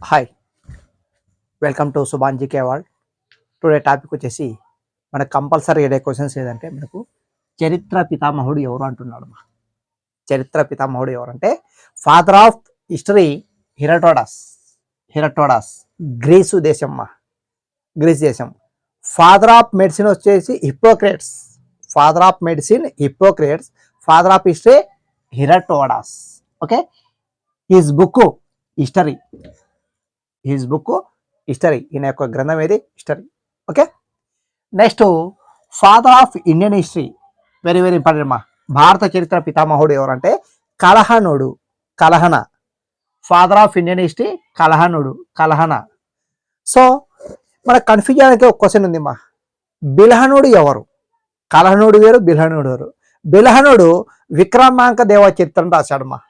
Hi welcome to Subhan GK award today topic వచ్చేసి మన compulsory ఏడే క్వశ్చన్స్ ఏదంటే మనకు చరిత్ర పితామహుడు ఎవరు అంటున్నాడు మా చరిత్ర పితామహుడు ఎవరంటే father of history Herodotus Herodotus Greece దేశం మా గ్రీస్ దేశం. ఫాదర్ ఆఫ్ మెడిసిన్ వచ్చేసి Hippocrates father of medicine Hippocrates father of history Herodotus okay his book history his book history. ఈయన యొక్క గ్రంథం ఏది? History. Okay? Next father of Indian history. Very very important అమ్మా. భారత చరిత్ర పితామహుడు ఎవరంటే కలహనుడు. Kalhana. Father of Indian history కలహనుడు. Kalhana. So మన కన్ఫ్యూజన్ అయితే ఒక క్వశ్చన్ ఉంది మా బిల్హనుడు ఎవరు? కలహనుడు వేరు బిల్హనుడు వేరు. బిలహనుడు విక్రమాంక దేవ చరిత్రను రాశాడు మా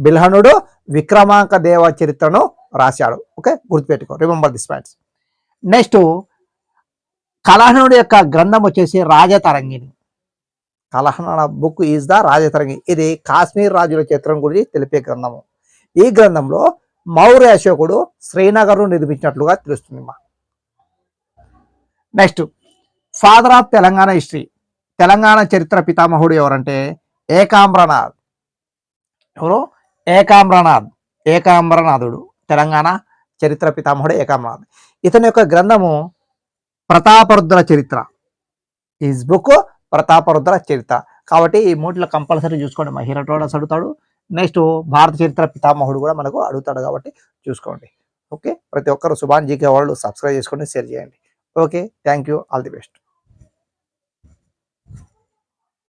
బిల్హనుడు విక్రమాంక దేవ చరిత్రను రాశాడు. ఓకే? గుర్తుపెట్టుకో. రిమెంబర్ దిస్ పాయింట్స్ నెక్స్ట్ కలహనుడి యొక్క గ్రంథం వచ్చేసి రాజతరంగిణి. కలహనుడ బుక్ ఈజ్ ద రాజతరంగి ఇది కాశ్మీర్ రాజుల చరిత్రం గురించి తెలిపే గ్రంథము. ఈ గ్రంథంలో మౌర్య అశోకుడు శ్రీనగర్ను నిర్మించినట్లుగా తెలుస్తుంది మా. Next father of Telangana history Telangana చరిత్ర పితామహుడు ఎవరంటే ఏకాంబ్రనాథ్. ఎవరు? ఏకాంబ్రనాథ్. ఏకాంబ్రనాథుడు. తెలంగాణ చరిత్ర పితామహుడు ఏకామనాథ్ ఇతని యొక్క గ్రంథము ప్రతాపరుద్ర చరిత్ర. ఈజ్ బుక్ ప్రతాపరుద్ర చరిత్ర. కాబట్టి ఈ మూటిలో కంపల్సరీ చూసుకోండి. మా అడుగుతాడు. నెక్స్ట్ భారత చరిత్ర పితామహుడు కూడా మనకు అడుగుతాడు కాబట్టి చూసుకోండి. ఓకే ప్రతి ఒక్కరు సుభాన్ జీకే వాళ్ళు సబ్స్క్రైబ్ చేసుకోండి షేర్ చేయండి. Okay thank you all the best